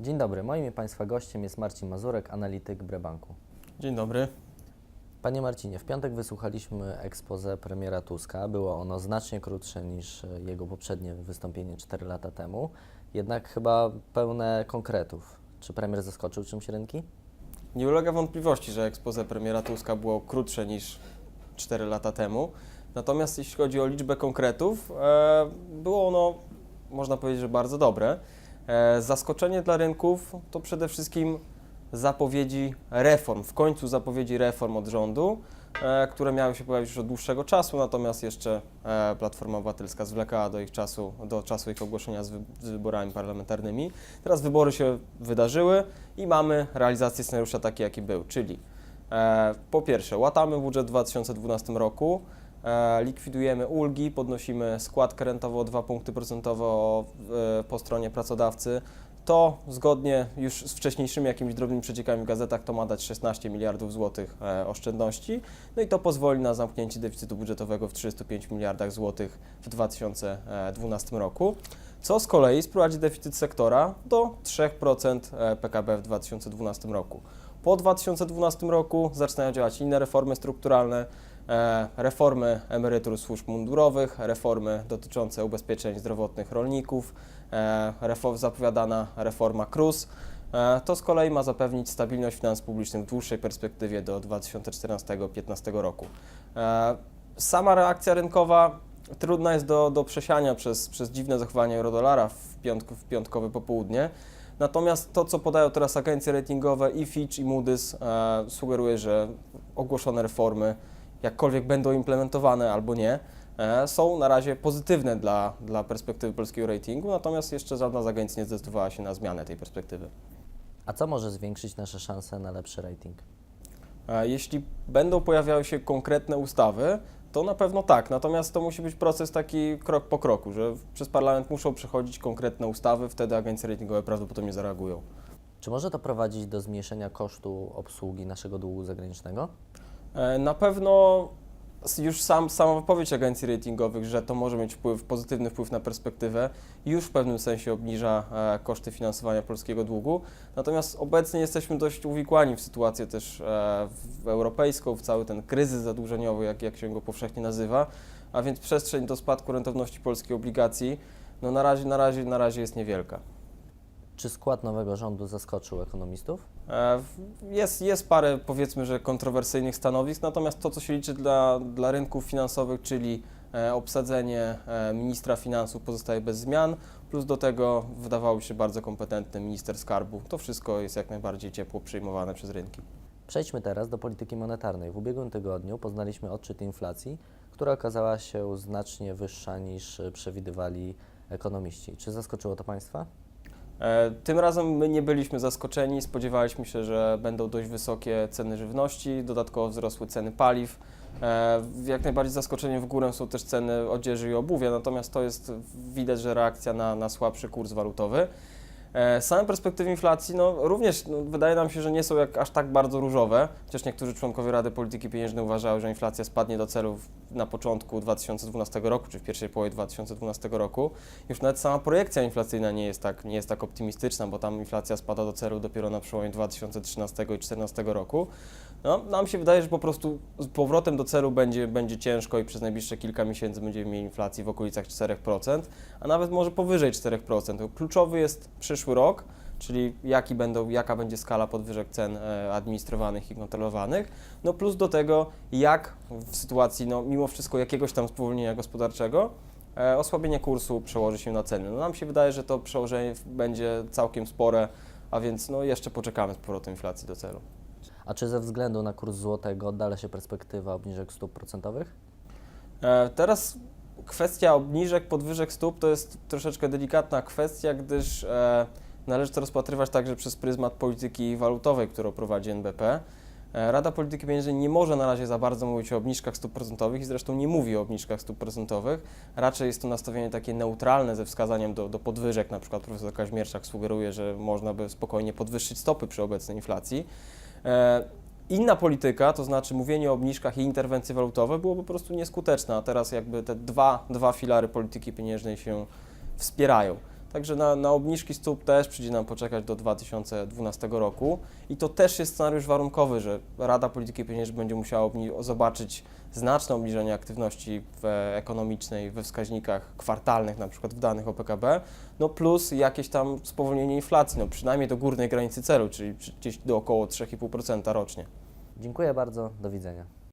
Dzień dobry, moim i Państwa gościem jest Marcin Mazurek, analityk Brebanku. Dzień dobry. Panie Marcinie, w piątek wysłuchaliśmy expose premiera Tuska. Było ono znacznie krótsze niż jego poprzednie wystąpienie 4 lata temu, jednak chyba pełne konkretów. Czy premier zaskoczył czymś rynki? Nie ulega wątpliwości, że expose premiera Tuska było krótsze niż 4 lata temu. Natomiast jeśli chodzi o liczbę konkretów, e, było ono, można powiedzieć, że bardzo dobre. E, zaskoczenie dla rynków to przede wszystkim zapowiedzi reform, w końcu zapowiedzi reform od rządu, e, które miały się pojawić już od dłuższego czasu, natomiast jeszcze e, Platforma Obywatelska zwlekała do ich czasu, do czasu ich ogłoszenia z, wy, z wyborami parlamentarnymi. Teraz wybory się wydarzyły i mamy realizację scenariusza taki, jaki był, czyli po pierwsze łatamy budżet w 2012 roku, likwidujemy ulgi, podnosimy składkę rentową o 2 punkty procentowe e, po stronie pracodawcy. To zgodnie już z wcześniejszymi jakimiś drobnymi przeciekami w gazetach to ma dać 16 miliardów złotych e, oszczędności. No i to pozwoli na zamknięcie deficytu budżetowego w 35 miliardach złotych w 2012 roku, co z kolei sprowadzi deficyt sektora do 3% e, PKB w 2012 roku. Po 2012 roku zaczynają działać inne reformy strukturalne, e, reformy emerytur służb mundurowych, reformy dotyczące ubezpieczeń zdrowotnych rolników, e, zapowiadana reforma KRUS. E, To z kolei ma zapewnić stabilność finansów publicznych w dłuższej perspektywie do 2014-2015 roku. E, Sama reakcja rynkowa trudna jest do, do przesiania przez, przez dziwne zachowanie eurodolara w, piątk, w piątkowe popołudnie. Natomiast to, co podają teraz agencje ratingowe i Fitch i Moody's e, sugeruje, że ogłoszone reformy, jakkolwiek będą implementowane albo nie, e, są na razie pozytywne dla, dla perspektywy polskiego ratingu, natomiast jeszcze żadna z agencji nie zdecydowała się na zmianę tej perspektywy. A co może zwiększyć nasze szanse na lepszy rating? E, Jeśli będą pojawiały się konkretne ustawy, to na pewno tak. Natomiast to musi być proces taki krok po kroku, że przez parlament muszą przechodzić konkretne ustawy, wtedy agencje ratingowe prawdopodobnie zareagują. Czy może to prowadzić do zmniejszenia kosztu obsługi naszego długu zagranicznego? E, Na pewno już sam, sama wypowiedź agencji ratingowych, że to może mieć wpływ, pozytywny wpływ na perspektywę, już w pewnym sensie obniża e, koszty finansowania polskiego długu. Natomiast obecnie jesteśmy dość uwikłani w sytuację też e, europejską, w cały ten kryzys zadłużeniowy, jak, jak się go powszechnie nazywa, a więc przestrzeń do spadku rentowności polskiej obligacji no na, razie, na, razie, na razie jest niewielka. Czy skład nowego rządu zaskoczył ekonomistów? E, Jest, jest parę, powiedzmy, że kontrowersyjnych stanowisk, natomiast to, co się liczy dla, dla rynków finansowych, czyli e, obsadzenie e, ministra finansów pozostaje bez zmian, plus do tego wydawało się bardzo kompetentny minister skarbu. To wszystko jest jak najbardziej ciepło przyjmowane przez rynki. Przejdźmy teraz do polityki monetarnej. W ubiegłym tygodniu poznaliśmy odczyt inflacji, która okazała się znacznie wyższa niż przewidywali ekonomiści. Czy zaskoczyło to Państwa? E, Tym razem my nie byliśmy zaskoczeni, spodziewaliśmy się, że będą dość wysokie ceny żywności, dodatkowo wzrosły ceny paliw. E, Jak najbardziej zaskoczeniem w górę są też ceny odzieży i obuwia, natomiast to jest widać, że reakcja na, na słabszy kurs walutowy. E, Same perspektywy inflacji, no również no, wydaje nam się, że nie są jak aż tak bardzo różowe, chociaż niektórzy członkowie Rady Polityki Pieniężnej uważają, że inflacja spadnie do celów na początku 2012 roku, czy w pierwszej połowie 2012 roku. Już nawet sama projekcja inflacyjna nie jest tak, nie jest tak optymistyczna, bo tam inflacja spada do celu dopiero na przełomie 2013 i 2014 roku. No, nam się wydaje, że po prostu z powrotem do celu będzie, będzie ciężko i przez najbliższe kilka miesięcy będziemy mieli inflacji w okolicach 4%, a nawet może powyżej 4%. Kluczowy jest przyszły rok, czyli jaki będą, jaka będzie skala podwyżek cen e, administrowanych i kontrolowanych, no plus do tego, jak w sytuacji, no mimo wszystko jakiegoś tam spowolnienia gospodarczego, e, osłabienie kursu przełoży się na ceny. No nam się wydaje, że to przełożenie będzie całkiem spore, a więc no jeszcze poczekamy z powrotem inflacji do celu. A czy ze względu na kurs złotego oddala się perspektywa obniżek stóp procentowych? E, Teraz kwestia obniżek, podwyżek stóp to jest troszeczkę delikatna kwestia, gdyż e, należy to rozpatrywać także przez pryzmat polityki walutowej, którą prowadzi NBP. E, Rada Polityki Pieniężnej nie może na razie za bardzo mówić o obniżkach stóp procentowych i zresztą nie mówi o obniżkach stóp procentowych. Raczej jest to nastawienie takie neutralne ze wskazaniem do, do podwyżek. Na przykład profesor Kaźmierczak sugeruje, że można by spokojnie podwyższyć stopy przy obecnej inflacji. E, Inna polityka, to znaczy mówienie o obniżkach i interwencje walutowe, było po prostu nieskuteczne, a teraz jakby te dwa, dwa filary polityki pieniężnej się wspierają. Także na, na obniżki stóp też przyjdzie nam poczekać do 2012 roku. I to też jest scenariusz warunkowy, że Rada Polityki Pieniężnej będzie musiała zobaczyć znaczne obniżenie aktywności w, ekonomicznej we wskaźnikach kwartalnych, na przykład w danych o PKB, no plus jakieś tam spowolnienie inflacji, no przynajmniej do górnej granicy celu, czyli gdzieś do około 3,5% rocznie. Dziękuję bardzo, do widzenia.